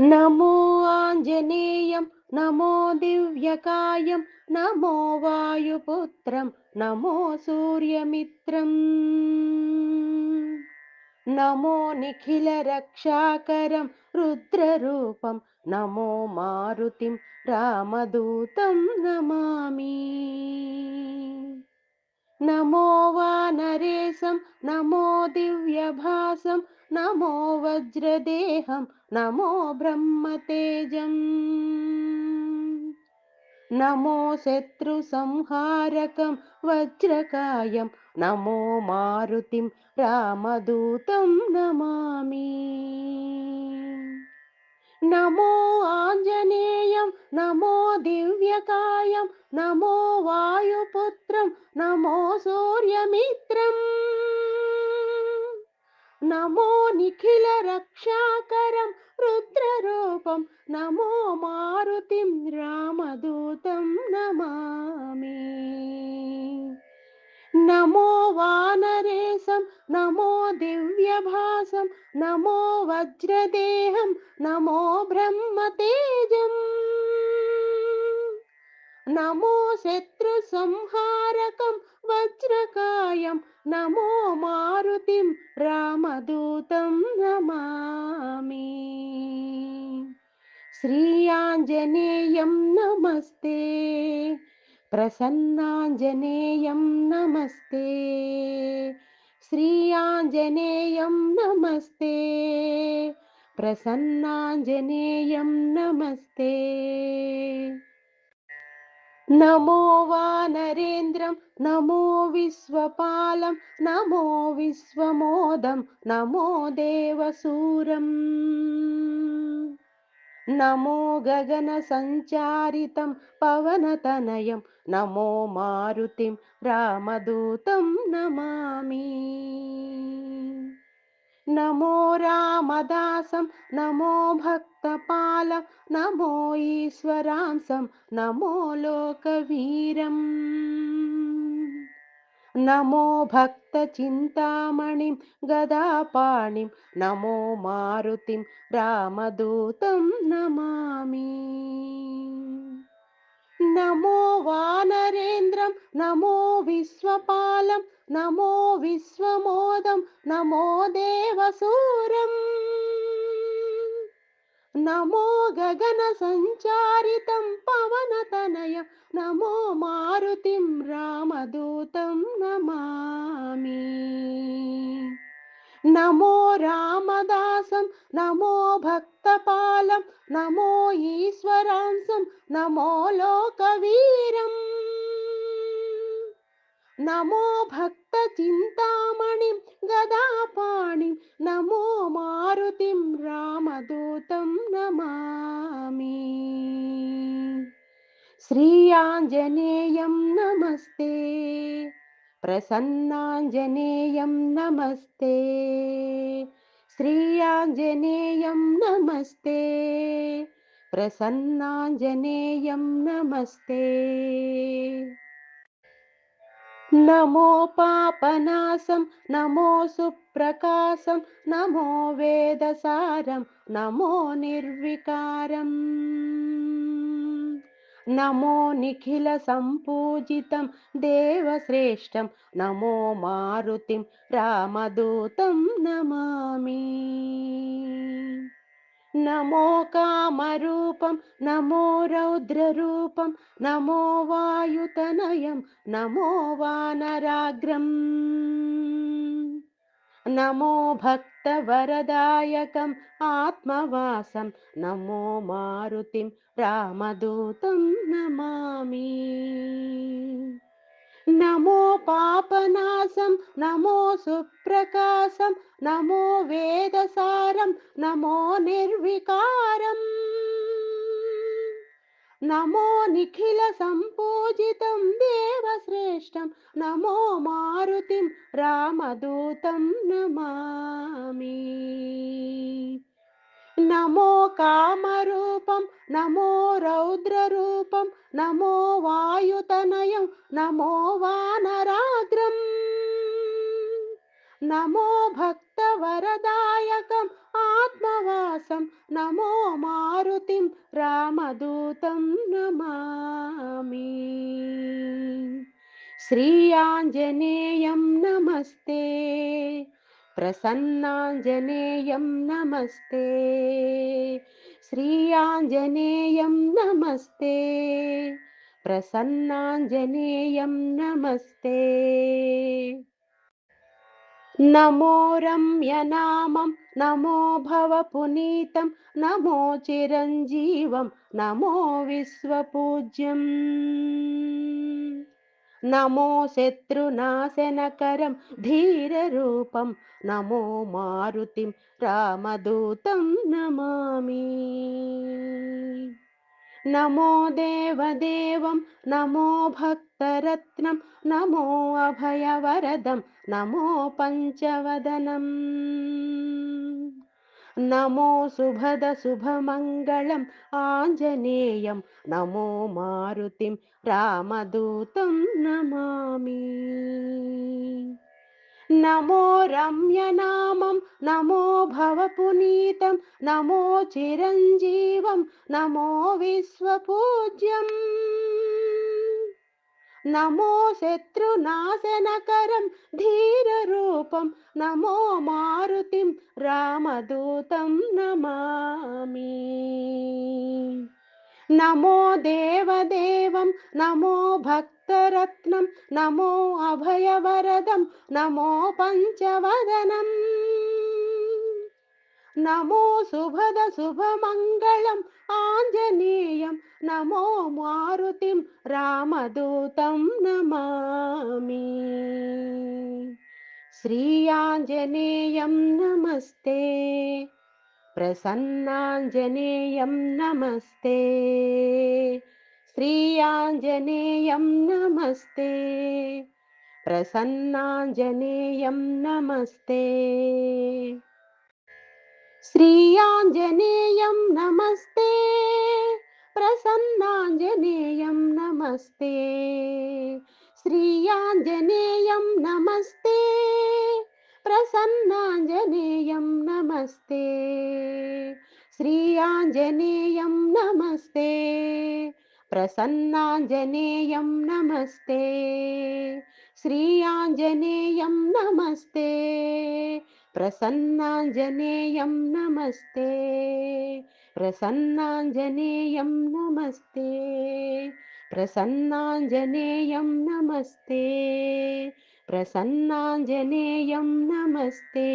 नमो आञ्जनेयं नमो दिव्यकायं नमो वायुपुत्रं नमो सूर्यमित्रम्। नमो निखिलरक्षाकरं रुद्ररूपं नमो मारुतिं रामदूतं नमामि। नमो वानरेशं नमो दिव्यभासं నమో వజ్రదేహం నమో బ్రహ్మతేజం. నమో శత్రు సంహారకం వజ్రకాయం నమో మారుతిం రామదూతం నమామి. నమో ఆంజనేయం నమో దివ్యకాయం నమో వాయుపుత్రం నమో సూర్యమిత్రం. नमो निखिलरक्षाकरं रुद्ररूपं, नमो मारुतिं रामदूतं नमामि। नमो वानरेशं, नमो दिव्यभासं, नमो वज्रदेहं, नमो ब्रह्मतेजम्। నమో శత్రు సంహారకం వజ్రకాయం నమో మారుతిం రామదూతం నమామి. శ్రీ ఆంజనేయం నమస్తే ప్రసన్నాంజనేయం నమస్తే శ్రీ ఆంజనేయం నమస్తే ప్రసన్నాంజనేయం నమస్తే. नमो वानरेन्द्रं नमो विश्वपालं नमो विश्वमोदं नमो देवसूरम्। नमो गगनसञ्चारितं पवनतनयं नमो मारुतिं रामदूतं नमामि नमो रामदासं नमो भक्तपालं नमो ईश्वरांसं नमो लोकवीरम्। नमो भक्तचिन्तामणिं गदापाणिं नमो मारुतिं रामदूतं नमामि నమో వానరేంద్రం నమో విశ్వపాలం నమో విశ్వమోదం నమో దేవసూరం. నమో గగన సంచారితం పవనతనయ నమో మారుతిం రామదూతం నమామి. నమో రామదాసం నమో భక్తపాలం నమో ఈశ్వరాంసం నమో లోకవీరం. నమో భక్త చింతామణి గదాపాణి నమో మారుతిం రామదూతం నమామి. శ్రీ ఆంజనేయం నమస్తే. प्रसन्नाञ्जनेयं नमस्ते। श्रीयाञ्जनेयं नमस्ते। प्रसन्नाञ्जनेयं नमस्ते। नमो पापनाशं नमो सुप्रकाशं नमो वेदसारं नमो निर्विकारम् నమో నిఖిల సంపూజితం దేవశ్రేష్టం నమో మారుతిం రామదూతం నమామి. నమో కామరూపం నమో రౌద్రరూపం నమో వాయుతనయం నమో వానరాగ్రం. नमो भक्तवरदायकम् आत्मवासं नमो मारुतिं रामदूतं नमामि। नमो पापनाशं नमो सुप्रकाशं नमो वेदसारं नमो निर्विकारम् నమో నిఖిల సంపూజితం దేవశ్రేష్టం నమో మారుతిం రామదూతం నమామి. నమో కామరూపం నమో రౌద్రరూపం నమో వాయుతనయం నమో వానరాగ్రం నమో భక్తి भक्तवरदायकम् आत्मवासं। नमो मारुतिं रामदूतं नमामि। श्रीयाञ्जनेयं नमस्ते। प्रसन्नाञ्जनेयं नमस्ते। श्रीयाञ्जनेयं नमस्ते। प्रसन्नाञ्जनेयं नमस्ते నమో రమ్యనామం నమో భవపునీతం నమో చిరంజీవం నమో విశ్వపూజ్యం. నమో శత్రునాశనకరం ధీరరూపం నమో మారుతిం రామదూతం నమామి. నమో దేవదేవం నమో భక్తి హస్తరత్నం నమో అభయవరదం. నమో పంచవదనం. నమో సుభద శుభమంగళం. ఆంజనేయం. నమో మారుతిం. రామదూతం నమామి. నమో రమ్యనామం. నమో భవపునీతం. నమో చిరంజీవం. నమో విశ్వపూజ్యం. नमो शत्रुनाशनकरं धीररूपं नमो मारुतिं रामदूतं नमामि नमो देवदेवं नमो भक्तरत्नं नमो अभयवरदं नमो पञ्चवदनम् नमो शुभदशुभमङ्गलम् आञ्जनेयं नमो मारुतिं रामदूतं नमामि। श्रीयाञ्जनेयं नमस्ते प्रसन्नाञ्जनेयं नमस्ते। श्रीयाञ्जनेयं नमस्ते प्रसन्नाञ्जनेयं नमस्ते श्रीयाञ्जनेयं नमस्ते। प्रसन्नाञ्जनेयं नमस्ते। श्रीयाञ्जनेयं नमस्ते। प्रसन्नाञ्जनेयं नमस्ते। श्रीयाञ्जनेयं नमस्ते। प्रसन्नाञ्जनेयं नमस्ते। श्रीयाञ्जनेयं नमस्ते प्रसन्नाञ्जनेयं नमस्ते। प्रसन्नाञ्जनेयं नमस्ते। प्रसन्नाञ्जनेयं नमस्ते। प्रसन्नाञ्जनेयं नमस्ते